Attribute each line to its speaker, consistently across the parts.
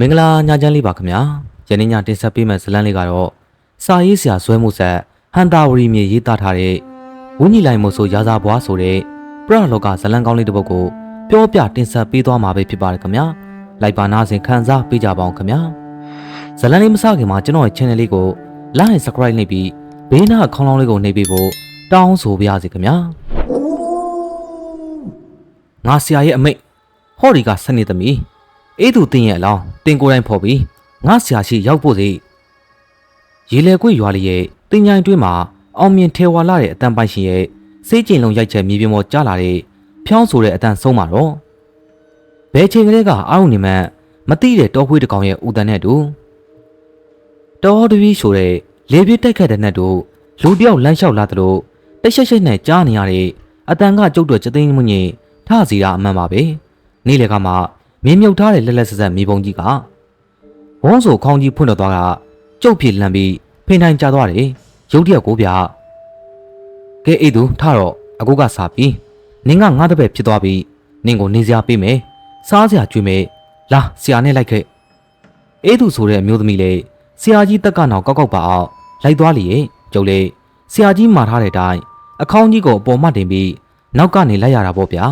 Speaker 1: မင်္ဂလာညချမ်းလေးပါခင်ဗျာယနေ့ညတင်ဆက်ပေးမယ့်ဇာတ်လမ်းလေးကတော့စာရေးဆရာဇွဲမှုဆက်ဟန်တာဝရီမြေရေးသားထားတဲ့ဝင်းကြီးလိုက်မို့ဆိုရာဇာဘွားဆိုတဲ့ပရလောကဇာတ်လမ်းကောင်းလေးတစ်ပုဒ်ကိုပြောပြတင်ဆက်ပေးသွားမှာပဲဖြစ်ပါတယ်ခင်ဗျာလိုက်ပါနာစဉ်ခန်းစားပေးကြပါအောင်ခင်ဗျာဇာတ်လမ်းလေးမစခင်မှာကျွန်တော်ရဲ့ channel လေးကို like and subscribe လုပ်ပြီးဘေးနားခေါင်းလောင်းလေးကိုနှိပ်ပေးဖို့တောင်းဆိုပါရစေခင်ဗျာငါဆရာရဲ့အမိတ်ဟော်ဒီကစနေသမီး အေးသူတင်းရဲ့အလောင်းတင်ကိုယ်တိုင်ဖော်ပြီးငါဆရာရှိရောက်ဖို့စီရေလေကွေရွာလေးရဲ့တင်ញိုင်တွင်းမှာအောင်မြင်ထေဝါလာတဲ့အတန်ပိုင်ရှင်ရဲ့စေးကျင်လုံးရိုက်ချက်မြေပြင်ပေါ်ကြားလာတဲ့ဖြောင်းဆိုတဲ့အတန်ဆုံးမှာတော့ဘယ်ချိန်ကလေးကအာရုံနေမှမတိတဲ့တောခွေးတစ်ကောင်ရဲ့ဦးတန်နဲ့တူတော်တပီးဆိုတဲ့လေပြစ်တိုက်ခတ်တဲ့နဲ့တူလူတယောက်လမ်းလျှောက်လာသလိုတရှက်ရှက်နဲ့ကြားနေရတဲ့အတန်ကကျုပ်တို့စသိန်းမှုညင်ထစီတာအမှန်ပါပဲနေ့လေကမှ မင်းမြုပ်ထားတဲ့လက်လက်ဆက်ဆက်မိပုံကြီးကဝုန်းဆိုခေါင်းကြီးဖွင့်တော့သွားတာကျုပ်ဖြစ်လန့်ပြီးဖိန်ထိုင်ကျသွားတယ်ရုတ်တရက်ကိုဗျကဲအေးသူထတော့အခုကစားပြီးနင်းကငါတပည့်ဖြစ်သွားပြီးနင်းကိုနေစရာပေးမယ်စားစရာကျွေးမယ်လာဆရာနဲ့လိုက်ခဲ့အေးသူဆိုတဲ့အမျိုးသမီးလေဆရာကြီးတက်ကတော့ကောက်ကောက်ပါအောင်လိုက်သွားလေကျုပ်လေဆရာကြီးမှာထားတဲ့အတိုင်းအခေါင်းကြီးကိုအပေါ်မှတင်ပြီးနောက်ကနေလိုက်ရတာပေါ့ဗျာ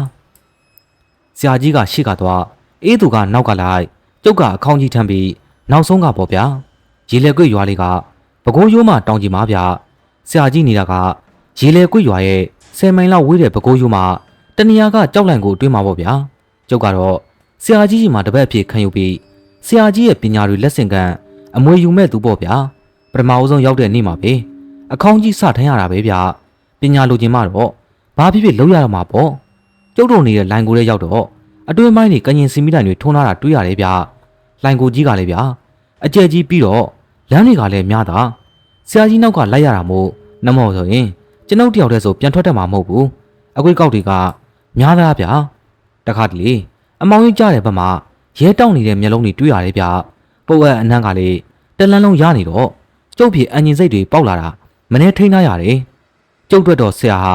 Speaker 1: ဆရာကြီးကရှေ့ကသွား အေးသူကနောက်ကလိုက်ကျုပ်ကအခေါင်းကြီးထမ်းပြီးနောက်ဆုံးကပေါ့ဗျာရေလေကွေ့ရွာလေးကပကိုးရိုးမှတောင်ကြီးမှာဗျဆရာကြီးနေတာကရေလေကွေ့ရွာရဲ့10မိုင်လောက်ဝေးတဲ့ပကိုးရိုးမှတနေရာကကြောက်လန့်ကိုတွင်းမှာပေါ့ဗျာကျုပ်ကတော့ဆရာကြီးကြီးမှာတပည့်အဖြစ်ခံယူပြီးဆရာကြီးရဲ့ပညာတွေလက်ဆင့်ကမ်းအမွေယူမဲ့သူပေါ့ဗျာပထမအဆုံးရောက်တဲ့နေ့မှာပဲအခေါင်းကြီးစထမ်းရတာပဲဗျပညာလိုချင်မှတော့ဘာဖြစ်ဖြစ်လုပ်ရတော့မှာပေါ့ကျုပ်တို့နေတဲ့လိုင်ကိုလေးရောက်တော့ အတွင်းပိုင်းတွေကငင်စီမီတိုင်တွေထုံးလာတာတွေ့ရတယ်ဗျ။လိုင်ကိုကြီးကလည်းဗျာအကျယ်ကြီးပြီးတော့လမ်းတွေကလည်းများတာဆရာကြီးနောက်ကလိုက်ရတာမို့နမောဆိုရင်ကျွန်ုပ်တယောက်တည်းဆိုပြန်ထွက်တတ်မှာမဟုတ်ဘူး။အကွေးကောက်တွေကများတာဗျာ။တခါတလေအမောင်ကြီးကြားတဲ့ဘက်မှာရဲတောက်နေတဲ့မျက်လုံးတွေတွေ့ရတယ်ဗျ။ပုတ်အပ်အနှံ့ကလေးတလန်းလုံးရနေတော့ကျုပ်ဖြစ်အငင်စိတ်တွေပေါက်လာတာမနေထိန်းထားရတယ်။ကျုပ်တို့တော့ဆရာဟာ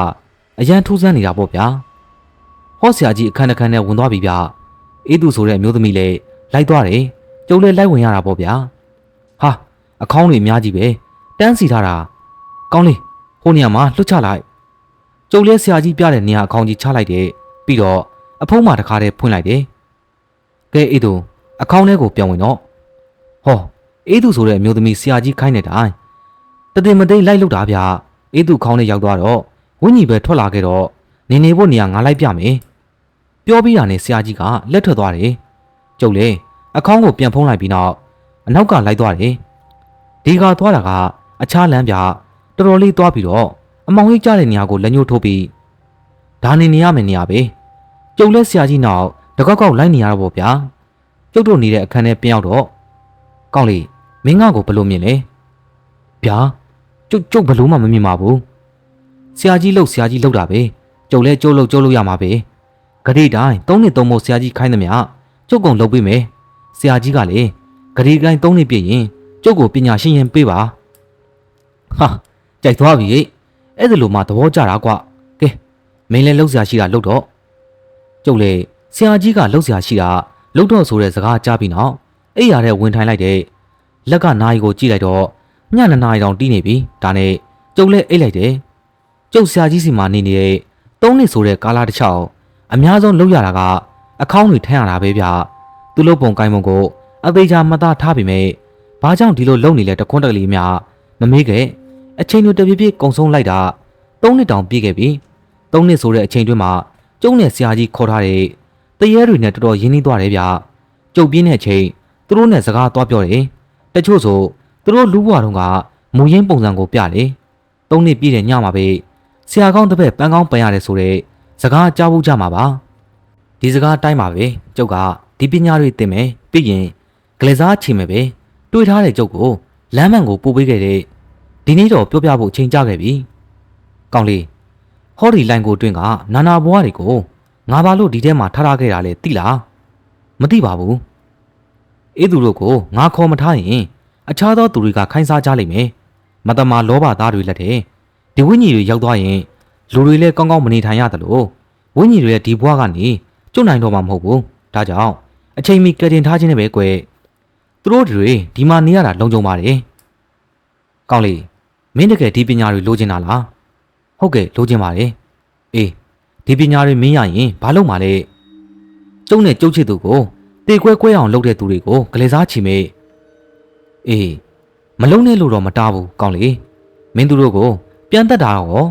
Speaker 1: အရန်ထူးဆန်းနေတာပေါ့ဗျာ။ ဟောဆရာကြီးအခန်းတစ်ခန်းနဲ့ဝင်သွားပြီဗျအေးသူဆိုတဲ့အမျိုးသမီးလည်းလိုက်သွားတယ်ကျုံလည်းလိုက်ဝင်ရတာပေါ့ဗျာဟာအခေါင်းတွေအများကြီးပဲတန်းစီထားတာကောင်းလေဟိုနေရာမှာလွတ်ချလိုက်ကျုံလည်းဆရာကြီးပြတဲ့နေရာအခေါင်းကြီးချလိုက်တယ်ပြီးတော့အဖုံးမှာတစ်ခါတည်းဖွင့်လိုက်တယ်ကဲအေးသူအခေါင်းထဲကိုပြောင်းဝင်တော့ဟောအေးသူဆိုတဲ့အမျိုးသမီးဆရာကြီးခိုင်းတဲ့တိုင်းတတင်မသိမ့်လိုက်လို့တာဗျအေးသူခေါင်းထဲရောက်သွားတော့ဝင်းကြီးပဲထွက်လာခဲ့တော့ နေနေဖို့နေရာငါလိုက်ပြမယ်ပြောပြီးတာနဲ့ဆရာကြီးကလက်ထွက်သွားတယ်ကျုပ်လေအခေါင်းကိုပြန်ဖုံးလိုက်ပြီးနောက်အနောက်ကလိုက်သွားတယ်ဒီကသွားတာကအခြားလမ်းပြတော်တော်လေးသွားပြီးတော့အမောင်ကြီးကြားတဲ့နေရာကိုလက်ညှိုးထိုးပြီးဒါနေနေရမယ်နေရာပဲကျုပ်လည်းဆရာကြီးနောက်တကောက်ကောက်လိုက်နေရတော့ဗောဗျာကျုပ်တို့နေတဲ့အခန်းထဲပြန်ရောက်တော့ကောင်းလေမင်းငါ့ကိုဘယ်လိုမြင်လဲဗျာကျုပ်ကျုပ်ဘယ်လို့မှမမြင်ပါဘူးဆရာကြီးလှုပ်ဆရာကြီးလှုပ်တာပဲ ကျုပ်လဲကျုပ်လှုပ်ကျုပ်လှုပ်ရမှာပဲဂရိတိုင်းသုံးနှစ်သုံးမို့ဆရာကြီးခိုင်းသမျှကျုပ်ကုန်လှုပ်ပေးမယ်ဆရာကြီးကလေဂရိတိုင်းသုံးနှစ်ပြည့်ရင်ကျုပ်ကိုပညာရှင်ရင်ပေးပါဟာကြိုက်သွားပြီအဲ့ဒါလိုမှသဘောကျတာကွာကဲမင်းလဲလှုပ်ဆရာရှိတာလှုပ်တော့ကျုပ်လေဆရာကြီးကလှုပ်ဆရာရှိတာလှုပ်တော့ဆိုတဲ့စကားကြားပြီးနောက်အဲ့ရတဲ့ဝင်ထိုင်လိုက်တဲ့လက်ကနာရီကိုကြည့်လိုက်တော့ညနေနာရီတောင်တီးနေပြီဒါနဲ့ကျုပ်လဲအိတ်လိုက်တယ်ကျုပ်ဆရာကြီးစီမှာနေနေတဲ့ သုံးနှစ်ဆိုတဲ့ကာလာတစ်ချောင်းအများဆုံးလောက်ရတာကအကောင့်တွေထမ်းရတာပဲဗျသူ့လုပ်ပုံကိုင်းပုံကိုအသေးချာမသားထားပေမဲ့ဘာကြောင့်ဒီလိုလုံနေလဲတခွန်းတကလေးများမမေးခဲ့အချိန်တွေတပြည့်ပြည့်ကုံဆုံးလိုက်တာသုံးနှစ်တောင်ပြည့်ခဲ့ပြီသုံးနှစ်ဆိုတဲ့အချိန်တွင်းမှာကျုံနဲ့ဆရာကြီးခေါ်ထားတဲ့တရေတွေနဲ့တော်တော်ရင်းနှီးသွားတယ်ဗျကျုပ်ပြင်းတဲ့အချိန်သူတို့နဲ့စကားသွားပြောတယ်တချို့ဆိုသူတို့လူဘွားတုန်းကမူရင်းပုံစံကိုပြတယ်သုံးနှစ်ပြည့်တဲ့ညမှာပဲ ဆရာကောင်းတစ်ဖက်ပန်းကောင်းပန်ရတယ်ဆိုတော့စကားကြားဖို့ကြမှာပါဒီစကားအတိုင်းပါပဲကျုပ်ကဒီပညာတွေသင်မယ်ပြီးရင်ဂလက်စားချီမယ်ပဲတွေးထားတဲ့ကျုပ်ကိုလမ်းမှန်ကိုပို့ပေးခဲ့တဲ့ဒီနေ့တော့ပြောပြဖို့ချိန်ကြခဲ့ပြီကောင်းလေးဟောဒီလိုင်းကိုတွင်းကနာနာဘွားတွေကိုငါဘာလို့ဒီထဲမှာထားထားခဲ့တာလဲသိလားမသိပါဘူးအေးသူတို့ကိုငါခေါ်မထားရင်အခြားသောသူတွေကခိုင်းစားကြလိမ့်မယ်မတမာလောဘသားတွေလက်ထဲ ဒီဝိညာဉ်တွေရောက်သွားရင်လူတွေလည်းကောင်းကောင်းမနေထိုင်ရတယ်လို့ဝိညာဉ်တွေရဲ့ဒီဘွားကနေကျွတ်နိုင်တော့မှာမဟုတ်ဘူးဒါကြောင့်အချိန်မီကယ်တင်ထားခြင်းနဲ့ပဲကွယ်သူတို့တွေဒီမှာနေရတာလုံခြုံပါတယ်ကောင်းလေမင်းတကယ်ဒီပညာတွေလိုချင်တာလားဟုတ်ကဲ့လိုချင်ပါတယ်အေးဒီပညာတွေမင်းရရင်ဘာလုပ်မှာလဲကျုံနဲ့ကျုပ်ချစ်သူကိုတေကွဲကွဲအောင်လုပ်တဲ့သူတွေကိုကလေးစားချီမေးအေးမလုံးနဲ့လို့တော့မတားဘူးကောင်းလေမင်းသူတို့ကို ပြန်တက်တာတော့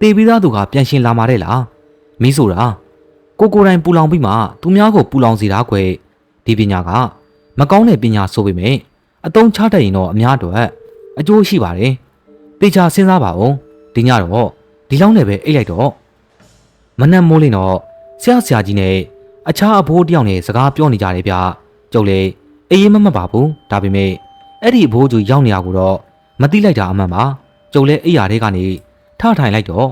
Speaker 1: တေပြီးသားသူကပြန်ရှင်လာมาတဲ့လားမီးဆိုတာကိုကိုယ်တိုင်ပူလောင်ပြီးမှသူများကိုပူလောင်စေတာကွယ်ဒီပညာကမကောင်းတဲ့ပညာဆိုပေမဲ့အတုံးချတတ်ရင်တော့အများအတွက်အကျိုးရှိပါတယ်တေချာစဉ်းစားပါဦးဒီညတော့ဒီလောက်နဲ့ပဲအိတ်လိုက်တော့မနက်မိုးလင်းတော့ဆရာဆရာကြီးနဲ့အခြားအဖိုးတယောက်နဲ့စကားပြောနေကြတယ်ဗျကျုပ်လေအေးရေးမမပါဘူးဒါပေမဲ့အဲ့ဒီအဖိုးကြီးရောက်နေရကိုတော့မသိလိုက်တာအမှန်ပါ ကျုပ်လည်းအိယာတွေကနေထထိုင်လိုက်တော့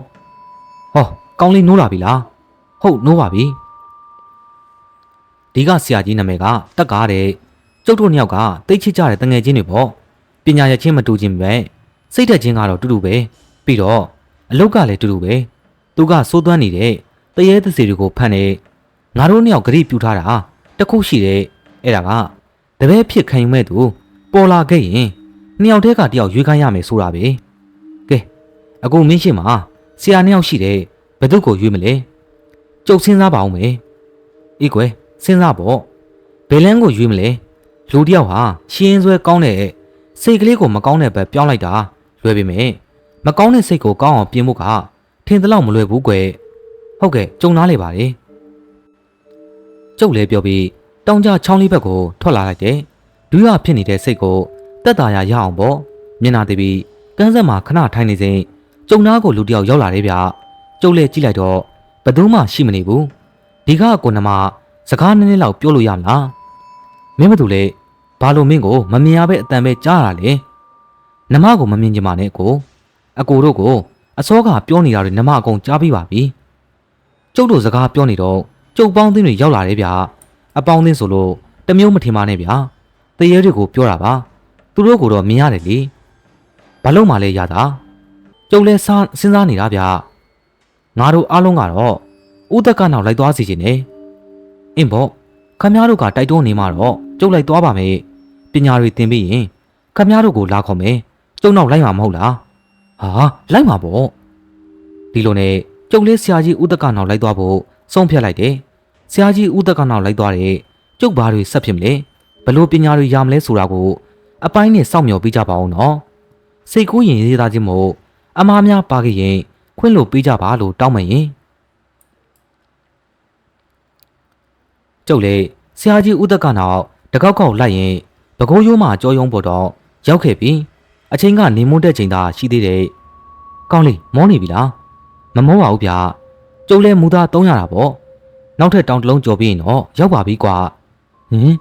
Speaker 1: ဟောကောင်းလေးနိုးလာပြီလားဟုတ်နိုးပါပြီဒီကဆရာကြီးနာမည်ကတက်ကားတဲ့ကျုပ်တို့နှစ်ယောက်ကတိတ်ချစ်ကြတဲ့တငယ်ချင်းတွေပေါ့ပညာရချင်းမတူချင်းပဲစိတ်သက်ချင်းကတော့တူတူပဲပြီးတော့အလုတ်ကလည်းတူတူပဲသူကစိုးသွမ်းနေတဲ့တရေသစီတွေကိုဖန်နေငါတို့နှစ်ယောက်ဂရိပြူထားတာတခုရှိတဲ့အဲ့ဒါကတပည့်ဖြစ်ခံယူမဲ့သူပေါ်လာခဲ့ရင်နှစ်ယောက်တည်းကတယောက်ရွေးခိုင်းရမယ်ဆိုတာပဲကဲ အခုမင်းရှိမှာဆရာနှစ်ယောက်ရှိတယ်ဘယ်သူကိုရွေးမလဲကြုတ်စဉ်းစားပါဦးမယ်အေးကွယ်စဉ်းစားပေါ့ဘယ်လန်းကိုရွေးမလဲလူတယောက်ဟာရှင်းဆွဲကောင်းတဲ့စိတ်ကလေးကိုမကောင်းတဲ့ဘက်ပြောင်းလိုက်တာလွယ်ပေမဲ့မကောင်းတဲ့စိတ်ကိုကောင်းအောင်ပြင်ဖို့ကထင်သလောက်မလွယ်ဘူးကွယ်ဟုတ်ကဲ့ကြုံသားလေပါလေကျုပ်လည်းပြောပြီးတောင်ကြချောင်းလေးဘက်ကိုထွက်လာလိုက်တယ်ဒူးရဖြစ်နေတဲ့စိတ်ကိုတက်တာရရအောင်ပေါ့မျက်နာတည်ပြီးကန်းဆက်မှာခဏထိုင်နေစဉ် ကျုံသားကိုလူတယောက်ရောက်လာတယ်ဗျကျုပ်လည်းကြည့်လိုက်တော့ဘယ်သူမှရှိမနေဘူးဒီကကိုနမစကားနည်းနည်းလောက်ပြောလို့ရမလားမင်းမတူလေဘာလို့မင်းကိုမမြင်ရပဲအတန်ပဲကြားရတာလဲနမကိုမမြင်ကြပါနဲ့ကိုအကိုတို့ကိုအစောကပြောနေတာတွေနမအကုန်ကြားပြီးပါပြီကျုပ်တို့စကားပြောနေတော့ကျုပ်ပေါင်းသင်းတွေရောက်လာတယ်ဗျအပေါင်းသင်းဆိုလို့တမျိုးမထင်ပါနဲ့ဗျာတရေတွေကိုပြောတာပါသူတို့ကိုတော့မြင်ရတယ်လေဘာလို့မှလဲရတာ ကျုပ်လဲစားစဉ်းစားနေတာဗျငါတို့အားလုံးကတော့ဥဒကနောက်လိုက်သွားစီခြင်းနဲ့အင်းပေါ့ခမည်းတော်ကတိုက်တွန်းနေမှတော့ကျုပ်လိုက်သွားပါမယ်ပညာတွေသင်ပြီးရင်ခမည်းတော်ကိုလာခေါ်မယ်ကျုံနောက်လိုက်မှာမဟုတ်လားဟာလိုက်မှာပေါ့ဒီလိုနဲ့ကျုပ်လေးဆရာကြီးဥဒကနောက်လိုက်သွားဖို့ဆုံးဖြတ်လိုက်တယ်ဆရာကြီးဥဒကနောက်လိုက်သွားတဲ့ကျုပ်ဘာတွေဆက်ဖြစ်မလဲဘလို့ပညာတွေရမလဲဆိုတာကိုအပိုင်းနဲ့စောင့်မျှော်ပေးကြပါအောင်နော်စိတ်ကူးရင်ရေးသားခြင်းမို့ အမားများပါခဲ့ရင်ခွင့်လို့ပေးကြပါလို့တောင်းမှရင်ကျုပ်လေဆရာကြီးဥဒကနောက်တကောက်ကောက်လိုက်ရင်ဘကိုးရိုးမှကြောယုံပေါ်တော့ရောက်ခဲ့ပြီအချိန်ကနေမွန်းတဲ့ချိန်သာရှိသေးတယ်ကောင်းလေမောနေပြီလားမမောပါဘူးဗျာကျုပ်လဲမူသား300တာပေါ့နောက်ထပ်တောင်တစ်လုံးကြော်ပြီးရင်တော့ရောက်ပါပြီကွာဟင်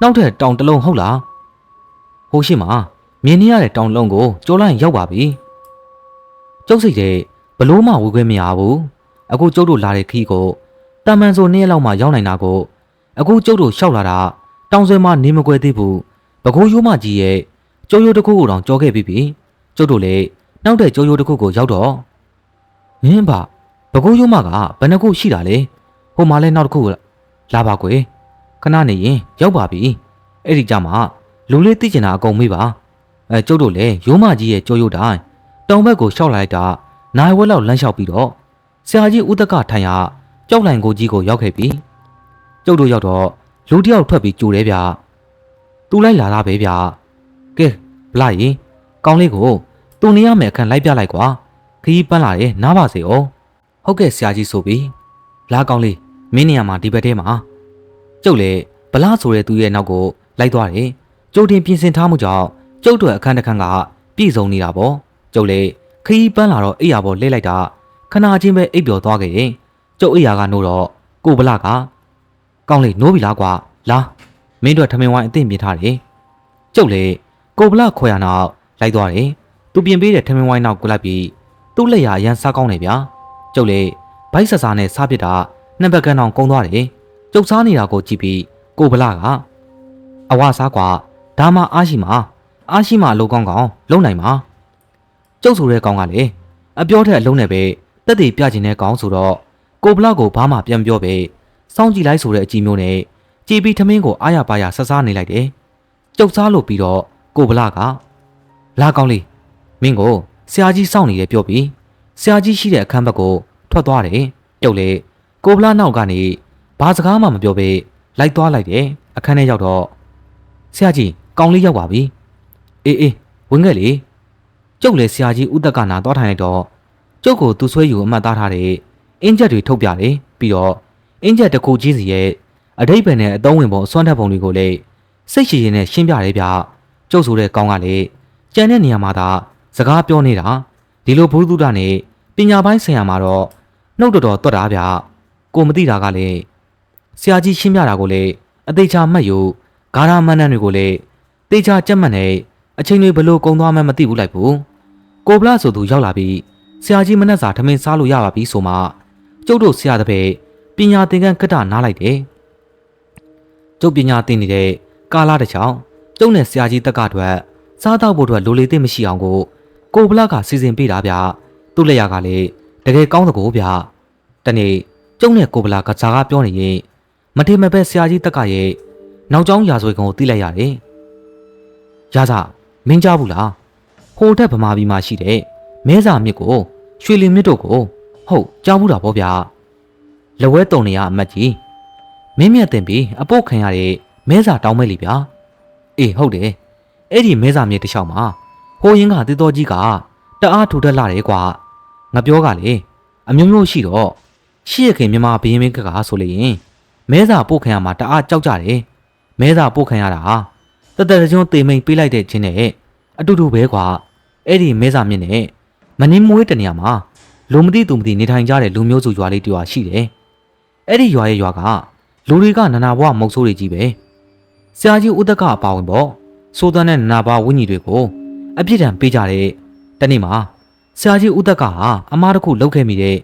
Speaker 1: နောက်ထပ်တောင်တစ်လုံးဟုတ်လားဟိုရှိမှာမြင်နေရတဲ့တောင်လုံးကိုကြော်လိုက်ရောက်ပါပြီ ကျုပ်စိတ်တဲ့ဘလို့မှဝေခွင့်မရဘူးအခုကျုပ်တို့လာတဲ့ခီးကိုတာမန်ဆိုနေ့လောက်မှရောက်နိုင်တာကိုအခုကျုပ်တို့ရှောက်လာတာတောင်ဆွဲမှနေမကွယ်သေးဘူးဘကိုးရိုးမကြီးရဲ့ကျိုးရိုးတစ်ခုကိုတောင်ကြောခဲ့ပြီးပြီကျုပ်တို့လည်းနောက်တဲ့ကျိုးရိုးတစ်ခုကိုရောက်တော့ဟင်းပါဘကိုးရိုးမကဘယ်နှခုရှိတာလဲဟိုမှာလဲနောက်တစ်ခုလာပါကွယ်ခဏနေရင်ရောက်ပါပြီအဲ့ဒီကြမှာလူလေးသိကျင်တာအကုန်မေးပါအဲကျုပ်တို့လည်းရိုးမကြီးရဲ့ကျိုးရိုးတိုင်း တောင်ဘက်ကိုရှောက်လိုက်တာနိုင်ဝက်လောက်လမ်းလျှောက်ပြီးတော့ဆရာကြီးဦးတကထိုင်ရကြောက်လိုင်ကိုကြီးကိုရောက်ခဲ့ပြီကျုပ်တို့ရောက်တော့လူတယောက်ထွက်ပြီးကြိုတယ်ဗျသူလိုက်လာတာပဲဗျကဲဗလာရင်ကောင်းလေးကိုသူနေရမယ်အခန်းလိုက်ပြလိုက်ကွာခကြီးပန်းလာတယ်နားပါစေဩဟုတ်ကဲ့ဆရာကြီးဆိုပြီးလာကောင်းလေးမင်းနေရာမှာဒီဘက်ထဲမှာကျုပ်လေဗလာဆိုတဲ့သူရဲ့နောက်ကိုလိုက်သွားတယ်ကျုပ်တင်ပြင်ဆင်ထားမှုကြောင့်ကျုပ်တို့အခန်းတစ်ခန်းကပြည့်စုံနေတာပေါ့ ကျုပ်လေခကြီးပန်းလာတော့အိယာပေါ်လှည့်လိုက်တာခဏချင်းပဲအိပ်ပျော်သွားခဲ့ရင်ကျုပ်အိယာကနိုးတော့ကိုဗလာကကောင်းလေနိုးပြီလားကွာလာမင်းတို့ထမင်းဝိုင်းအသင့်ပြင်ထားတယ်ကျုပ်လေကိုဗလာခွဲရနောက်လိုက်သွားတယ်သူပြင်ပေးတဲ့ထမင်းဝိုင်းနောက်ကိုလိုက်ပြီးသူ့လက်ရအရန်စားကောင်းတယ်ဗျာကျုပ်လေဘိုက်ဆဆာနဲ့စားပစ်တာနှစ်ဘက်ကန်အောင်ကုန်းသွားတယ်ကျုပ်စားနေတာကိုကြည့်ပြီးကိုဗလာကအဝစားကွာဒါမှအားရှိမှာအားရှိမှအလုံးကောင်းကောင်းလုံနိုင်မှာ ကျုပ်ဆိုတဲ့ကောင်ကလေအပြောထက်အလုံးနဲ့ပဲတက်တည်ပြချင်တဲ့ကောင်ဆိုတော့ကိုဗလာကိုဘာမှပြန်ပြောပဲစောင်းကြည့်လိုက်ဆိုတဲ့အကြည့်မျိုးနဲ့ကြည်ပြီးထမင်းကိုအားရပါရဆဆားနေလိုက်တယ်ကျုပ်စားလို့ပြီးတော့ကိုဗလာကလာကောင်းလေးမင်းကိုဆရာကြီးစောင့်နေတယ်ပြောပြီးဆရာကြီးရှိတဲ့အခန်းဘက်ကိုထွက်သွားတယ်ကျုပ်လေကိုဗလာနောက်ကနေဘာစကားမှမပြောဘဲလိုက်သွားလိုက်တယ်အခန်းထဲရောက်တော့ဆရာကြီးကောင်းလေးရောက်ပါပြီအေးအေးဝင်ခဲ့လေ ကျုပ်လည်းဆရာကြီးဥတက်ကနာသွားထိုင်လိုက်တော့ကျုပ်ကိုသူ့ဆွဲယူအမှတ်သားထားတဲ့အင်းချက်တွေထုတ်ပြတယ်ပြီးတော့အင်းချက်တစ်ခုကြီးစီရဲ့အတိတ်ဘယ်နဲ့အသုံးဝင်ပုံအစွမ်းထက်ပုံတွေကိုလည်းစိတ်ရှည်ရင်နဲ့ရှင်းပြတယ်ဗျကျုပ်ဆိုတဲ့ကောင်းကလည်းကြံတဲ့နေရာမှာသာစကားပြောနေတာဒီလိုဘုသူဒ္ဓနဲ့ပညာပိုင်းဆိုင်ရာမှာတော့နှုတ်တော်တော်တွတ်တာဗျကိုမသိတာကလည်းဆရာကြီးရှင်းပြတာကိုလည်းအသေးချာမှတ်ယူဂါရမန်းနန်းတွေကိုလည်းတေချာကြက်မှတ်နေ အချိန်တွေဘလို့ကုံသွားမှမသိဘူးလိုက်ဘူးကိုဗလာဆိုသူရောက်လာပြီးဆရာကြီးမနှက်စာထမင်းစားလို့ရပါပြီဆိုမှကျုပ်တို့ဆရာတပည့်ပညာသင်ခန်းကတ္တနားလိုက်တယ်ကျုပ်ပညာသင်နေတဲ့ကာလာတစ်ချောင်းကျုပ်နဲ့ဆရာကြီးတက်ကအတွက်စားတော့ဖို့အတွက်လိုလေသိမရှိအောင်ကိုကိုဗလာကစီစဉ်ပေးတာဗျသူ့လက်ရကလည်းတကယ်ကောင်းတကောဗျတနေ့ကျုပ်နဲ့ကိုဗလာကစားကားပြောနေရင်မထေမပဲဆရာကြီးတက်ကရဲ့နောက်ကျောင်းရာဇဝေကောင်ကိုသိလိုက်ရတယ်ရစား မင်းကြားဘူးလားဟိုတက်ဗမာပြည်မှာရှိတဲ့မဲစာမြစ်ကိုရွှေလင်မြစ်တို့ကိုဟုတ်ကြားဘူးတာပေါ့ဗျာလဝဲတုံနေရအမတ်ကြီးမင်းမြတ်တင်ပြီးအပုတ်ခံရတဲ့မဲစာတောင်းမဲ့လीဗျာအေးဟုတ်တယ်အဲ့ဒီမဲစာမြစ်တစ်လျှောက်မှာဟိုရင်ကတေတော်ကြီးကတအားထူထက်လာတယ်ကွာငါပြောကလေအမျိုးမျိုးရှိတော့ရှိရခင်မြမဘရင်မင်းကကဆိုလေရင်မဲစာပို့ခံရမှာတအားကြောက်ကြတယ်မဲစာပို့ခံရတာဟာတတရကျွန်းတေမိန်ပေးလိုက်တဲ့ချင်းနဲ့ အတူတူပဲကွာအဲ့ဒီမဲစာမြင့်နဲ့မနှင်းမွေးတနေရာမှာလူမသိသူမသိနေထိုင်ကြတဲ့လူမျိုးစုရွာလေးတရွာရှိတယ်အဲ့ဒီရွာရဲ့ရွာကလူတွေကနနာဘွားမုတ်ဆိုးတွေကြီးပဲဆရာကြီးဥဒကအပါဝင်ပေါ့စိုးသွမ်းတဲ့နနာဘွားဝင်းကြီးတွေကိုအပြစ်ဒဏ်ပေးကြတဲ့တနေ့မှာဆရာကြီးဥဒကဟာအမားတစ်ခုလှုပ်ခဲ့မိတဲ့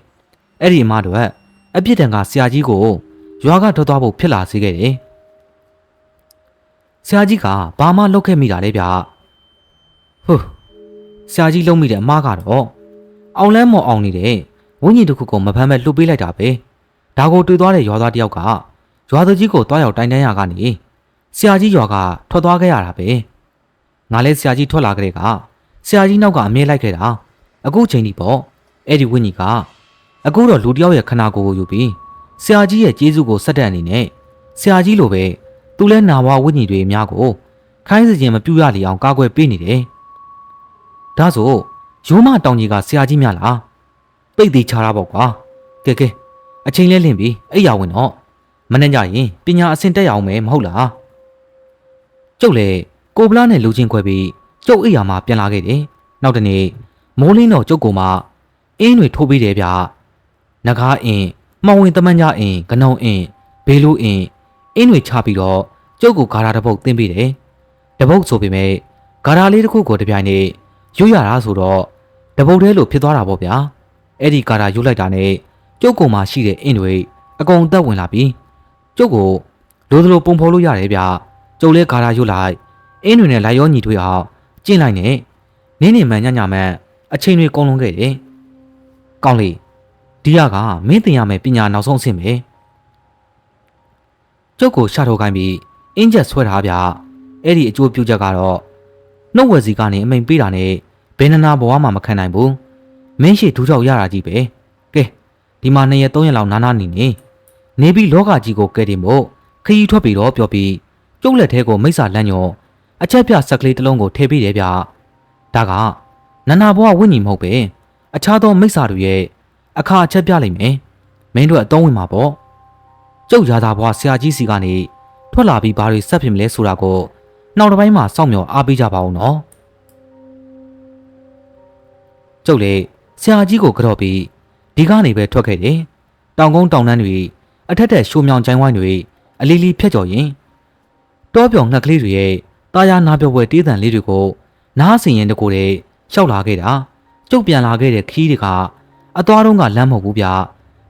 Speaker 1: အဲ့ဒီအမားတို့အပြစ်ဒဏ်ကဆရာကြီးကိုရွာကထွက်သွားဖို့ဖြစ်လာစေခဲ့တယ်ဆရာကြီးကဘာမှလုပ်ခဲ့မိတာလဲဗျာ ဟုတ်ဆရာကြီးလုံးမိတဲ့အမားကတော့အောင်လဲမော်အောင်နေတဲ့ဝင်းကြီးတစ်ခုကိုမဖမ်းမဲ့လှုပ်ပေးလိုက်တာပဲဒါကိုတွေ့သွားတဲ့ရွာသားတယောက်ကရွာသူကြီးကိုတွားရောက်တိုင်တန်းရကနေဆရာကြီးရွာကထွက်သွားခဲ့ရတာပဲငါလဲဆရာကြီးထွက်လာကြတဲ့ကဆရာကြီးနောက်ကအမြဲလိုက်ခဲ့တာအခုချိန်ဒီပေါ့အဲ့ဒီဝင်းကြီးကအခုတော့လူတယောက်ရဲ့ခနာကိုယ်ကိုယူပြီးဆရာကြီးရဲ့ကျေးဇူးကိုဆက်တဲ့အနေနဲ့ဆရာကြီးလိုပဲသူလဲနာဝဝင်းကြီးတွေအများကိုခိုင်းစခြင်းမပြူရလီအောင်ကာကွယ်ပေးနေတယ် ဒါဆိုရိုးမတောင်ကြီးကဆရာကြီးများလားပိတ်သေးချတာပေါ့ကွာကဲကဲအချိန်လဲလင့်ပြီအဲ့ရဝင်တော့မနေ့ညရင်ပညာအဆင့်တက်ရအောင်မယ်မဟုတ်လားကျုပ်လေကိုဗလာနဲ့လူချင်းခွဲပြီးကျုပ်အိယာမှာပြန်လာခဲ့တယ်နောက်တနေ့မိုးလင်းတော့ကျုပ်ကမှအင်းတွေထိုးပေးတယ်ဗျနဂါးအင်းမှောင်ဝင်တမန်ကြအင်းကနုံအင်းဘေလူအင်းအင်းတွေချပြီးတော့ကျုပ်ကိုဂါရာတစ်ပုတ်တင်းပေးတယ်တပုတ်ဆိုပေမဲ့ဂါရာလေးတစ်ခုကိုတပြိုင်နက် ရွတ်ရတာဆိုတော့တပုတ်တည်းလိုဖြစ်သွားတာပေါ့ဗျာအဲ့ဒီဂါရာရွတ်လိုက်တာနဲ့ကျုပ်ကောင်မှရှိတဲ့အင်းတွေအကုန်တက်ဝင်လာပြီးကျုပ်ကိုလိုသလိုပုံဖော်လို့ရတယ်ဗျကျုပ်လဲဂါရာရွတ်လိုက်အင်းတွေနဲ့လိုက်ရောညီထွေးအောင်ကျင့်လိုက်နဲ့နင်းနေမှန်ညညမှန်အချိန်တွေကုန်လွန်ခဲ့တယ်ကောင်းလေဒီရကမင်းတင်ရမယ်ပညာနောက်ဆုံးအဆင့်ပဲကျုပ်ကိုရှာထုတ်ခိုင်းပြီးအင်းချက်ဆွဲထားဗျအဲ့ဒီအကျိုးပြုချက်ကတော့ နှုတ်ဝယ်စီကနေအမိန်ပေးတာနဲ့ဘယ်နနာဘဝမှမခံနိုင်ဘူးမင်းရှိဒူးကြောက်ရတာကြီးပဲကဲဒီမှာနှစ်ရက်သုံးရက်လောက်နားနားနေနေနေပြီးလောကကြီးကိုကဲတင်ဖို့ခရီးထွက်ပြီးတော့ပြောပြီးကျုပ်လက်ထဲကိုမိစ္ဆာလန့်ညောအချက်ပြဆက်ကလေးတစ်လုံးကိုထည့်ပေးတယ်ဗျဒါကနနာဘဝဝင့်ညီမဟုတ်ပဲအခြားသောမိစ္ဆာတွေရဲ့အခါအချက်ပြလိုက်မယ်မင်းတို့အတုံးဝင်မှာပေါ့ကျုပ်ရာသာဘွားဆရာကြီးစီကနေထွက်လာပြီးဘာတွေဆက်ဖြစ်မလဲဆိုတာကို နောက်တစ်ပိုင်းမှာစောင့်မျှော်အားပေးကြပါဦးနော်ကျုပ်လေဆရာကြီးကိုကြော့ပြီးဒီကနေပဲထွက်ခဲ့တယ်တောင်ကုန်းတောင်တန်းတွေအထက်ထက်ရှိုးမြောင်ကျိုင်းဝိုင်းတွေအလီလီဖြတ်ကျော်ရင်တောပြောင်ငှက်ကလေးတွေရဲ့တာယာနာပြောပွဲတေးတန်လေးတွေကိုနားဆင်ရင်တကိုယ်တည်းရှောက်လာခဲ့တာကျုပ်ပြန်လာခဲ့တဲ့ခီးတွေကအသွားတော့ကလမ်းမဟုတ်ဘူးဗျ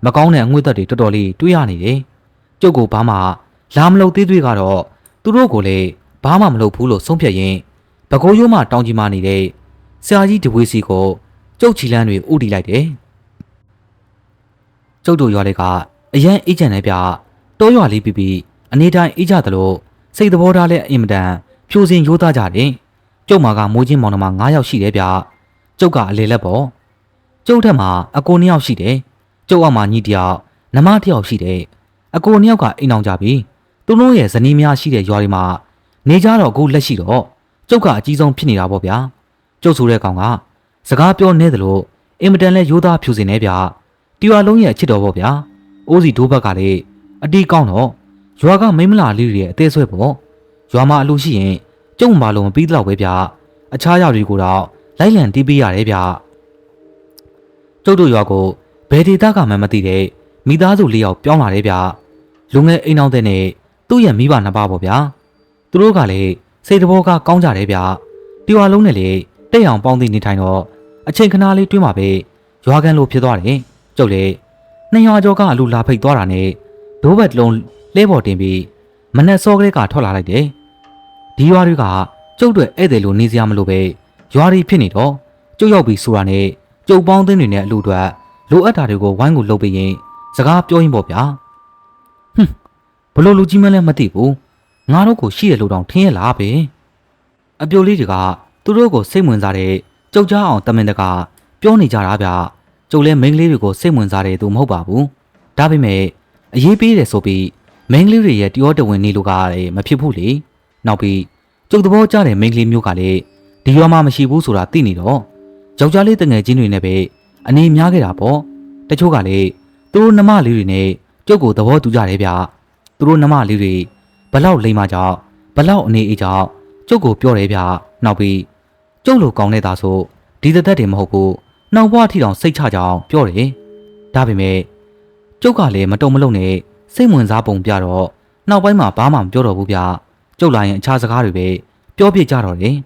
Speaker 1: မကောင်းတဲ့အငွေ့သက်တွေတော်တော်လေးတွေးရနေတယ်ကျုပ်ကိုဘာမှလာမလို့သေးသေးကတော့သူတို့ကိုလည်း ဘာမှမလုပ်ဘူးလို့ဆုံးဖြတ်ရင်ဘကိုးရိုးမှတောင်းကြီးမှနေတဲ့ဆရာကြီးတဝေးစီကိုကျုပ်ချီလန်းတွေဥတီလိုက်တယ်ကျုပ်တို့ရွာလေးကအရန်အေးချမ်းနေပြတိုးရွာလေးပြီးပြီးအနေတိုင်းအေးကြသလိုစိတ်သဘောထားလည်းအင်မတန်ဖြိုစင်ရိုးသားကြတယ်ကျုပ်မာကမိုးချင်းမောင်နှမ9ယောက်ရှိတယ်ဗျကျုပ်ကအလေလက်ပေါ့ကျုပ်ထက်မှာအကို2ယောက်ရှိတယ်ကျုပ်အောက်မှာညီတယောက်နမတစ်ယောက်ရှိတယ်အကို2ယောက်ကအိမ်အောင်ကြပြီသူတို့ရဲ့ဇနီးများရှိတဲ့ရွာတွေမှာ နေကြတော့အခုလက်ရှိတော့ကျုပ်ကအကြီးဆုံးဖြစ်နေတာပေါ့ဗျာကျုပ်ဆိုတဲ့ကောင်ကစကားပြောနေတယ်လို့အင်မတန်လဲရိုးသားဖြူစင်နေဗျတီရွာလုံးရဲ့အချစ်တော်ပေါ့ဗျာအိုးစီဒိုးဘက်ကလေအတီးကောင်းတော့ရွာကမိန်းမလာလေးတွေရဲ့အသေးဆွဲပေါ့ရွာမှာအလူရှိရင်ကျုံမလုံးမပြီးတော့ပဲဗျအခြားရောက်တွေကိုတော့လိုက်လံတီးပေးရတယ်ဗျကျုပ်တို့ရွာကိုဘယ်ဒေသကမှမသိတဲ့မိသားစုလေးယောက်ပြောင်းလာတယ်ဗျလူငယ်အိမ်အောင်တဲ့နဲ့သူ့ရဲ့မိဘနှစ်ပါးပေါ့ဗျာ သူတို့ကလည်းစိတ်တဘောကကောင်းကြတယ်ဗျတီရွာလုံးနဲ့လေတက်အောင်ပေါင်းသိနေထိုင်တော့အချိန်ခဏလေးတွင်းမှာပဲရွာကန်လိုဖြစ်သွားတယ်ကျုပ်လေနှစ်ရွာကျော်ကအလူလာဖိတ်သွားတာနဲ့ဒိုးဘက်တစ်လုံးလဲပေါ်တင်ပြီးမနက်စောကလေးကထွက်လာလိုက်တယ်ဒီရွာတွေကကျုပ်တွေဧည့်သည်လိုနေစရာမလိုပဲရွာတွေဖြစ်နေတော့ကျုပ်ရောက်ပြီဆိုတာနဲ့ကျုပ်ပေါင်းသင်းတွေနဲ့အလူတွေလိုအပ်တာတွေကိုဝိုင်းကိုလှုပ်ပြီးရင်စကားပြောရင်ပေါ့ဗျာဟွန်းဘလို့လူကြီးမလဲမသိဘူး ငါတို့ကိုရှိရလို့တောင်ထင်းရလားပဲအပြိုလေးတွေကသူတို့ကိုစိတ်ဝင်စားတဲ့ကြောက်ကြအောင်တမင်တကာပြောနေကြတာဗျကျုပ်လဲမိန်းကလေးတွေကိုစိတ်ဝင်စားတယ်သူမဟုတ်ပါဘူးဒါပေမဲ့အရေးပေးတယ်ဆိုပြီးမိန်းကလေးတွေရဲ့တရောတဝင်နေလို့ကလည်းမဖြစ်ဘူးလေနောက်ပြီးကျုပ်သဘောကျတဲ့မိန်းကလေးမျိုးကလည်းဒီရွာမှာမရှိဘူးဆိုတာသိနေတော့ယောက်ျားလေးတငယ်ချင်းတွေနဲ့ပဲအနေများခဲ့တာပေါ့တချို့ကလည်းသူတို့နှမလေးတွေနဲ့ကျုပ်ကိုသဘောတူကြတယ်ဗျသူတို့နှမလေးတွေ ဘလောက်လိမ့်မကြောက်ဘလောက်အနေအေးကြောက်ကျုပ်ကိုပြောတယ်ဗျနောက်ပြီးကျုပ်လိုကောင်းနေတာဆိုဒီသက်သက်တွေမဟုတ်ဘူးနောက်ဘဝထီတောင်စိတ်ချကြအောင်ပြောတယ်ဒါပေမဲ့ကျုပ်ကလည်းမတုံမလုံးနဲ့စိတ်ဝင်စားပုံပြတော့နောက်ပိုင်းမှာဘာမှမပြောတော့ဘူးဗျကျုပ်လာရင်အခြားစကားတွေပဲပြောပြကြတော့တယ်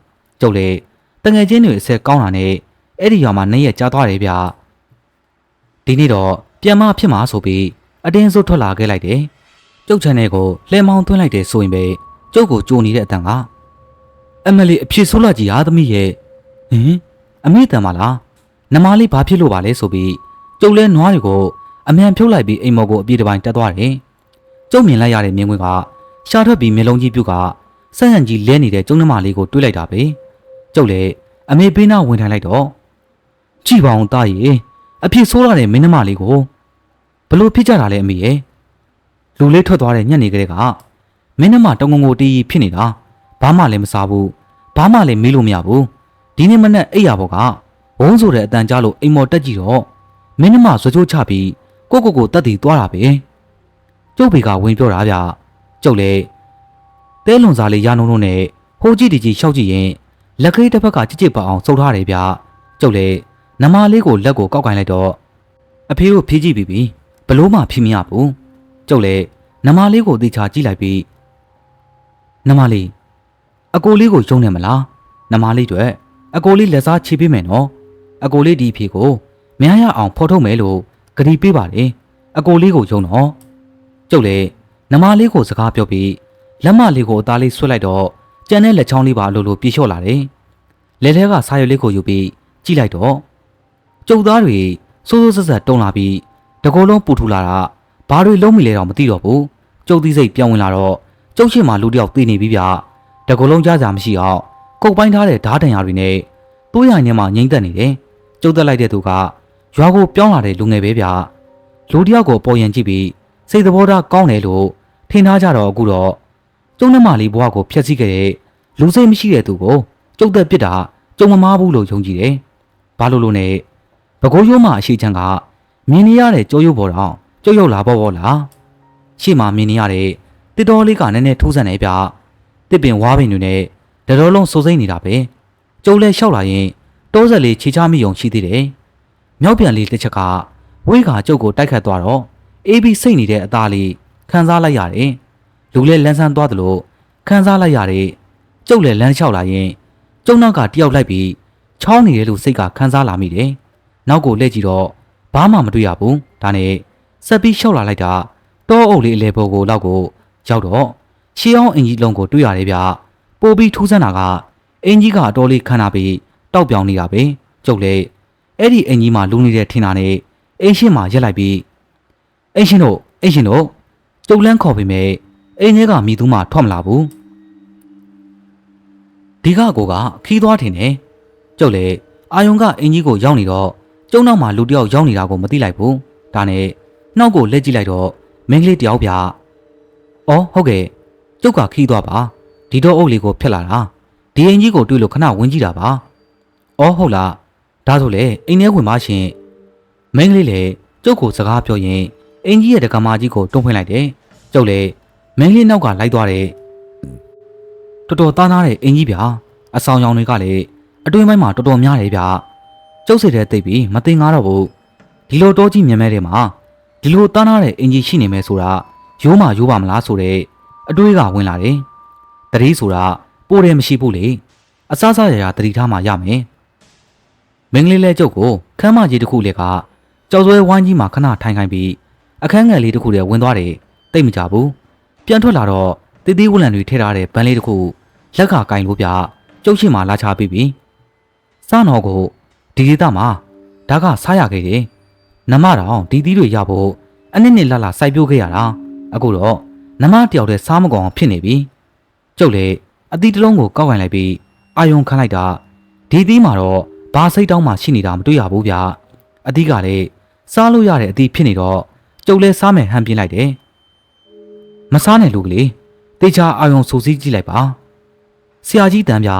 Speaker 1: ကျုပ်လည်းတငယ်ချင်းတွေအဆက်ကောင်းတာနဲ့အဲ့ဒီရွာမှာနေရကြားသွားတယ်ဗျဒီနေ့တော့ပြန်မဖြစ်မှာဆိုပြီးအတင်းစိုးထွက်လာခဲ့လိုက်တယ် ကျုပ်ချန်နယ်ကိုလှဲမောင်းသွင်းလိုက်တယ်ဆိုရင်ပဲကျုပ်ကိုကြိုနေတဲ့အတန်ကအမလီအဖြစ်ဆိုးလာကြီးဟာသမီးရဲ့ဟင်အမေတန်ပါလားနမလေးဘာဖြစ်လို့ပါလဲဆိုပြီးကျုပ်လဲနွားတွေကိုအမြန်ဖြုတ်လိုက်ပြီးအိမ်မော်ကိုအပြေးတစ်ပိုင်းတက်သွားတယ်ကျုပ်မြင်လိုက်ရတဲ့မြင်ကွင်းကရှာထွက်ပြီးမျက်လုံးကြီးပြုတ်ကဆက်ဟန်ကြီးလဲနေတဲ့ကျုံနှမလေးကိုတွေးလိုက်တာပဲကျုပ်လည်းအမေပေးနာဝင်ထိုင်လိုက်တော့ကြည့်ပါအောင်တာရေအဖြစ်ဆိုးလာတဲ့မင်းနှမလေးကိုဘလို့ဖြစ်ကြတာလဲအမေရဲ့ လူလေးထွက်သွားတဲ့ညနေကလေးကမင်းနှမတငုံငိုတီးဖြစ်နေတာဘာမှလည်းမစားဘူးဘာမှလည်းမေးလို့မရဘူးဒီနေ့မနေ့အိယာဘောကဝုန်းဆိုတဲ့အတန်ကြားလို့အိမ်မော်တက်ကြည့်တော့မင်းနှမဇွချိုးချပြီးကိုကိုကိုတက်တည်သွားတာပဲကျုပ်ဖေကဝင်ပြောတာဗျကျုပ်လေတဲလွန်စားလေးရနှုံးလုံးနဲ့ဟိုကြည့်တီကြီးရှောက်ကြည့်ရင်လက်ကလေးတစ်ဖက်ကကြစ်ကြစ်ပအောင်စုပ်ထားတယ်ဗျကျုပ်လေနမလေးကိုလက်ကိုကောက်ကင်လိုက်တော့အဖေကိုဖြေးကြည့်ပြီးပြီဘလို့မှဖြေးမရဘူး ကျုပ်လေနမလေးကိုသေချာကြည့်လိုက်ပြီးနမလေးအကိုလေးကိုယုံနေမလားနမလေးတွေအကိုလေးလက်စားချေပေးမယ်နော်အကိုလေးဒီဖြေကိုမရရအောင်ဖော်ထုတ်မယ်လို့ဂရီပေးပါလေအကိုလေးကိုယုံတော့ကျုပ်လေနမလေးကိုစကားပြောပြီးလက်မလေးကိုအသားလေးဆွတ်လိုက်တော့ကြံတဲ့လက်ချောင်းလေးပါအလိုလိုပြေလျှော့လာတယ်လဲလဲကစာရွက်လေးကိုယူပြီးကြည့်လိုက်တော့ကျုပ်သားတွေစိုးစိုးဆက်ဆက်တုံလာပြီးတကောလုံးပူထူလာတာ ဘာတွေလုံးမိလဲတော့မသိတော့ဘူးကျုပ်သီးစိတ်ပြောင်းဝင်လာတော့ကျုပ်ရှိမှလူတယောက်တည်နေပြီဗျတကောလုံးကြားစာမရှိအောင်ကုတ်ပိုင်းထားတဲ့ဓာတ်တံရတွေနဲ့တိုးရိုင်ထဲမှာငိမ့်သက်နေတယ်ကျုပ်သက်လိုက်တဲ့သူကရွာကိုပြောင်းလာတဲ့လူငယ်ပဲဗျလူတယောက်ကိုပေါ်ရင်ကြည့်ပြီးစိတ်သဘောထားကောင်းတယ်လို့ထင်ထားကြတော့အခုတော့ကျုံနှမလေးဘဝကိုဖျက်ဆီးခဲ့တဲ့လူစိတ်မရှိတဲ့သူကိုကျုပ်သက်ပစ်တာကျုံမမားဘူးလို့ယုံကြည်တယ်ဘာလို့လို့နဲ့ဘကိုးရိုးမှအရှိချမ်းကမြင်နေရတဲ့ကြောရုပ်ပေါ်တော့ ကျုပ်ရုပ်လာပေါ့ပေါ့လားရှေ့မှာမြင်နေရတဲ့တစ်တော်လေးကနည်းနည်းထိုးဆန်နေဗျတစ်ပင်ဝါးပင်တွေနဲ့တတော်လုံးစိုးစိမ့်နေတာပဲကျုပ်လဲလျှောက်လာရင်တိုးဆက်လေးခြေချမိုံရှိသေးတယ်မြောက်ပြန်လေးတစ်ချက်ကဝိကကျုပ်ကိုတိုက်ခတ်သွားတော့အေးပြီးစိတ်နေတဲ့အသားလေးခန်းစားလိုက်ရတယ်လူလဲလန်းဆန်းသွားသလိုခန်းစားလိုက်ရတယ်ကျုပ်လဲလမ်းလျှောက်လာရင်ကျုံနောက်ကတယောက်လိုက်ပြီးချောင်းနေတယ်လို့စိတ်ကခန်းစားလာမိတယ်နောက်ကိုလှည့်ကြည့်တော့ဘာမှမတွေ့ရဘူးဒါနဲ့ ဆက်ပြီးလျှောက်လာလိုက်တာတောအုပ်လေးအလဲပေါ်ကိုလောက်ကိုရောက်တော့ရှေးအောင်အင်ကြီးလုံးကိုတွေ့ရတယ်ဗျပို့ပြီးထူးဆန်းတာကအင်ကြီးကအတော်လေးခန်းနာပြီးတောက်ပြောင်နေတာပဲကျုပ်လေအဲ့ဒီအင်ကြီးမှာလူနေတဲ့ထင်တာနဲ့အင်းရှင်းမှာရက်လိုက်ပြီးအင်းရှင်းတို့အင်းရှင်းတို့ကျုပ်လန်းခေါ်ပေမဲ့အင်းထဲကမိသူမှထွက်မလာဘူးဒီကကိုကခီးသွားထင်တယ်ကျုပ်လေအာယုံကအင်ကြီးကိုရောက်နေတော့ကျုံနောက်မှာလူတစ်ယောက်ရောက်နေတာကိုမသိလိုက်ဘူးဒါနဲ့ နှောက်ကိုလက်ကြည့်လိုက်တော့မင်းကလေးတယောက်ပြအော်ဟုတ်ကဲ့ကျုပ်ကခီးသွားပါဒီတော့အုပ်လေးကိုဖျက်လာတာဒီအင်ကြီးကိုတွေ့လို့ခဏဝင်ကြည့်တာပါအော်ဟုတ်လားဒါဆိုလေအိမ်ထဲဝင်ပါရှင်မင်းကလေးလေကျုပ်ကိုစကားပြောရင်အင်ကြီးရဲ့တက္ကမကြီးကိုတွန်းဖွင့်လိုက်တယ်ကျုပ်လေမင်းကလေးနောက်ကလိုက်သွားတယ်တော်တော်သားနာတဲ့အင်ကြီးဗျာအဆောင်ရောင်တွေကလည်းအတွင်းပိုင်းမှာတော်တော်များတယ်ဗျာကျုပ်စိတ်ထဲသိပ်ပြီးမသိငါတော့ဘူးဒီလိုတောကြီးမြင်မဲ့တဲ့မှာ ဒီလိုသားနာတဲ့အင်ကြီးရှိနေမယ်ဆိုတာရိုးမရိုးပါမလားဆိုတဲ့အတွေးကဝင်လာတယ်တတိဆိုတာပိုးတယ်မရှိဘူးလေအစစရရတတိထားမှရမယ်မင်းကလေးလဲကျုပ်ကိုခမ်းမကြီးတစ်ခုလေကကြောက်စွဲဝိုင်းကြီးမှာခဏထိုင်ခိုင်းပြီးအခန်းငယ်လေးတစ်ခုတည်းဝင်သွားတယ်တိတ်မကြဘူးပြန်ထွက်လာတော့တေးသေးဝလံတွေထည့်ထားတဲ့ဗန်းလေးတစ်ခုလက်ကကင်လို့ပြကျုပ်ရှိမှလာချပေးပြီစားတော်ကိုဒီဒေသမှာဒါကစားရခဲ့တယ် နမတော်ဒီသီးတွေရဖို့အနစ်နစ်လှလှစိုက်ပျိုးခဲ့ရတာအခုတော့နမတယောက်တည်းစားမကောင်အောင်ဖြစ်နေပြီကျုပ်လေအသီးတစ်လုံးကိုကောက်ဝင်လိုက်ပြီးအာယုံခန်းလိုက်တာဒီသီးမှာတော့ဘာစိတ်တောင်းမှရှိနေတာမတွေ့ရဘူးဗျအသီးကလည်းစားလို့ရတဲ့အသီးဖြစ်နေတော့ကျုပ်လဲစားမယ်ဟန်ပြင်းလိုက်တယ်မစားနဲ့လူကလေးတေချာအာယုံစူးစီးကြည့်လိုက်ပါဆရာကြီးတန်ပြ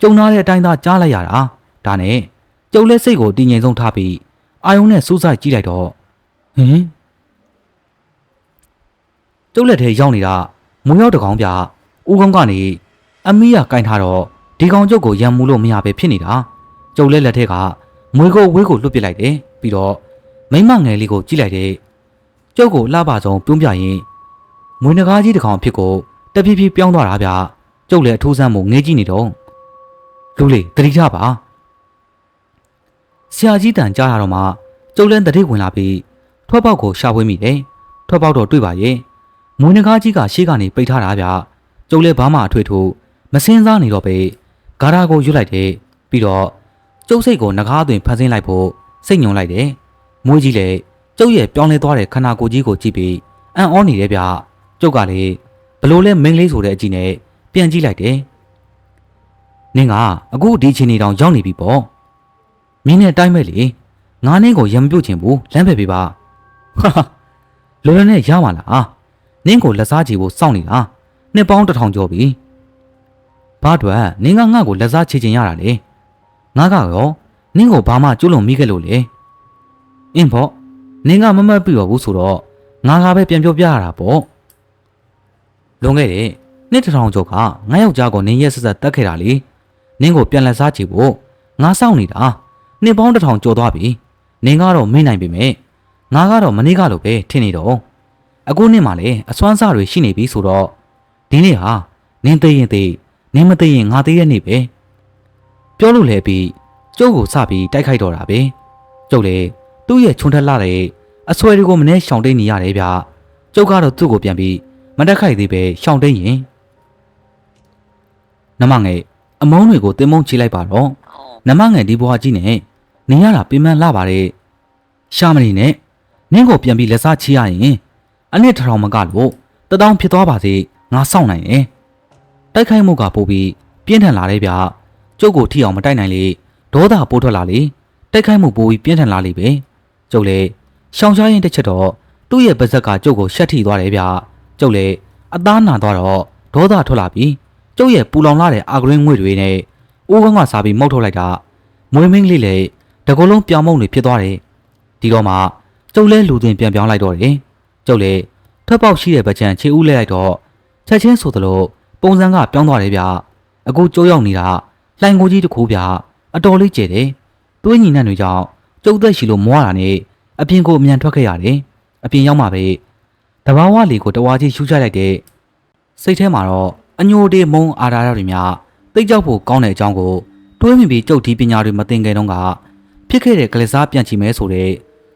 Speaker 1: ကြုံလာတဲ့အတိုင်းသာကြားလိုက်ရတာဒါနဲ့ကျုပ်လက်စိတ်ကိုတည်ငြိမ်ဆုံးထားပြီး အာယုံနဲ့စူးစိုက်ကြည့်လိုက်တော့ဟင်ကျုပ်လက်ထဲရောက်နေတာမူရောက်တကောင်ပြဦးကောင်းကနေအမီးရကင်ထားတော့ဒီကောင်ကျုပ်ကိုရံမူလို့မရပဲဖြစ်နေတာကျုပ်လက်လက်ထဲကမွေကိုဝေးကိုလွတ်ပစ်လိုက်တယ်ပြီးတော့မိမငယ်လေးကိုကြည့်လိုက်တယ်ကျုပ်ကိုလှပဆုံးပြုံးပြရင်မွေးနဂါးကြီးတကောင်အဖြစ်ကိုတဖြည်းဖြည်းပြောင်းသွားတာဗျကျုပ်လည်းအထူးဆန်းမို့ငေးကြည့်နေတော့လူလေးတတိထပါ ဆရာကြီးတန်ကြားရတော့မှကျုပ်လည်းတတိဝင်လာပြီးထွက်ပေါက်ကိုရှာဖွေမိတယ်ထွက်ပေါက်တော့တွေ့ပါရဲ့မွေးနဂါးကြီးကရှေ့ကနေပိတ်ထားတာဗျကျုပ်လည်းဘာမှအထွေထူမစင်းစားနေတော့ပဲဂါရာကိုရွတ်လိုက်တယ်ပြီးတော့ကျုပ်စိတ်ကိုငကားသွင်ဖန်ဆင်းလိုက်ဖို့စိတ်ညွန်လိုက်တယ်မွေးကြီးလည်းကျုပ်ရဲ့ပြောင်းလဲသွားတဲ့ခန္ဓာကိုယ်ကြီးကိုကြည့်ပြီးအံ့ဩနေတယ်ဗျကျုပ်ကလည်းဘလို့လဲမင်းလေးဆိုတဲ့အကြည့်နဲ့ပြန်ကြည့်လိုက်တယ်နင်းကအခုဒီအချိန်နေတောင်ရောက်နေပြီပေါ့ မင်းနဲ့တိုင်းမဲ့လေငါးနင်းကိုရံမပြုတ်ချင်ဘူးလမ်းဖက်ပေးပါဟာဟာလောလောနဲ့ရပါလားနင်းကိုလက်စားချေဖို့စောင့်နေတာနှစ်ပေါင်းတစ်ထောင်ကျော်ပြီဘာအတွက်နင်းကငါ့ကိုလက်စားချေချင်ရတာလေငါကရောနင်းကိုဘာမှကျွလွန်မိခဲ့လို့လေအင်းပေါ့နင်းကမမတ်ပြီတော့ဘူးဆိုတော့ငါကပဲပြန်ပြောပြရတာပေါ့လွန်ခဲ့တဲ့နှစ်တစ်ထောင်ကျော်ကငါယောက်ျားကိုနင်းရက်ဆက်ဆက်တတ်ခဲ့တာလေနင်းကိုပြန်လက်စားချေဖို့ငါစောင့်နေတာ နှစ်ပေါင်းတစ်ထောင်ကျော်သွားပြီနင်းကတော့မင်းနိုင်ပြီမဲ့ငါကတော့မနေ့ကလိုပဲထင်နေတော့အခုနှစ်မှလည်းအစွမ်းစားတွေရှိနေပြီဆိုတော့ဒီနေ့ဟာနင်းသိရင်သိနင်းမသိရင်ငါသိရဲ့နေ့ပဲပြောလို့လဲပြီးကျုပ်ကိုစပြီးတိုက်ခိုက်တော့တာပဲကျုပ်လေသူ့ရဲ့ခြုံထက်လာတဲ့အဆွဲတွေကိုမနေ့ရှောင်တိတ်နေရတယ်ဗျကျုပ်ကတော့သူ့ကိုပြန်ပြီးမတက်ခိုက်သေးပဲရှောင်တိတ်ရင်နမငယ်အမုန်းတွေကိုတင်မုံချလိုက်ပါတော့နမငယ်ဒီဘွားကြီးနဲ့ နင်ရတာပြင်ပန်းလာပါတဲ့ရှာမနေနဲ့နင်းကိုပြန်ပြီးလက်စားချရရင်အနှစ်တစ်ထောင်မကလို့တတောင်းဖြစ်သွားပါစေငါစောင့်နိုင်တယ်တိုက်ခိုက်မှုကပို့ပြီးပြင်းထန်လာတယ်ဗျကျုပ်ကိုထိအောင်မတိုက်နိုင်လေဒေါသပိုးထွက်လာလေတိုက်ခိုက်မှုပို့ပြီးပြင်းထန်လာလေပဲကျုပ်လေရှောင်ရှားရင်တစ်ချက်တော့သူ့ရဲ့ပါဇက်ကကျုပ်ကိုရှက်ထိသွားတယ်ဗျကျုပ်လေအသားနာသွားတော့ဒေါသထွက်လာပြီးကျုပ်ရဲ့ပူလောင်လာတဲ့အာဂရင်းငွေတွေနဲ့အိုးကောင်းကစားပြီးမှုတ်ထုတ်လိုက်တာမွေးမင်းကလေးလေ တကုလုံးပြောင်းမုံတွေဖြစ်သွားတယ်ဒီတော့မှကျုပ်လဲလူသွင်းပြန်ပြောင်းလိုက်တော့တယ်ကျုပ်လေထွက်ပေါက်ရှိတဲ့ဗကြံခြေဦးလဲလိုက်တော့ချက်ချင်းဆိုသလိုပုံစံကပြောင်းသွားတယ်ဗျအခုကျိုးရောက်နေတာလှိုင်ကိုကြီးတစ်ခုဗျအတော်လေးကျဲတယ်သွေးညီနှံ့တွေကြောင့်ကျုပ်သက်ရှိလို့မွားတာနဲ့အပြင်ကိုအမြန်ထွက်ခဲ့ရတယ်အပြင်ရောက်မှပဲတဘာဝလီကိုတဝါကြီးရှူချလိုက်တဲ့စိတ်ထဲမှာတော့အညိုတေးမုံအာရာရတွေများတိတ်ကြောက်ဖို့ကောင်းတဲ့အကြောင်းကိုတွေးမိပြီးကြုတ်တီးပညာတွေမသိငယ်တော့က ဖြစ်ခဲ့တဲ့ကလေးစားပြန်ချီမဲဆိုတဲ့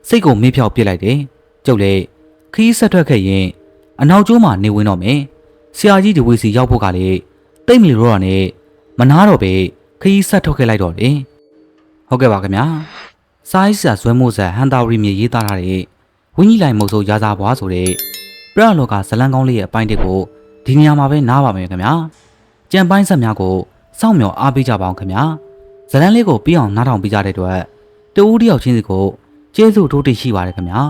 Speaker 1: စိတ်ကိုမေ့ဖြောက်ပစ်လိုက်တယ်ကျုပ်လေခီးဆက်ထွက်ခဲ့ရင်အနောက်ကျိုးမှာနေဝင်တော့မယ်ဆရာကြီးဒီဝေစီရောက်ဖို့ကလေတိတ်မီရောတာနဲ့မနာတော့ပဲခီးဆက်ထုတ်ခဲ့လိုက်တော့တယ်ဟုတ်ကဲ့ပါခင်ဗျာစာရေးဆရာဇွဲမိုးဆက်ဟန်တာဝရီမြေရေးသားထားတဲ့ဝင်းကြီးလိုက်မုတ်ဆိုးရာဇာဘွားဆိုတဲ့ပြရလောကဇလန်းကောင်းလေးရဲ့အပိုင်းတစ်ကိုဒီနေရာမှာပဲနားပါမယ်ခင်ဗျာကြံပိုင်းဆက်များကိုစောင့်မျှော်အားပေးကြပါအောင်ခင်ဗျာဇလန်းလေးကိုပြီးအောင်နားထောင်ပေးကြတဲ့အတွက် တူဦးတယောက်ချင်းစီကိုကျေးဇူးထိုးတိတ်ရှိပါတယ်ခင်ဗျာ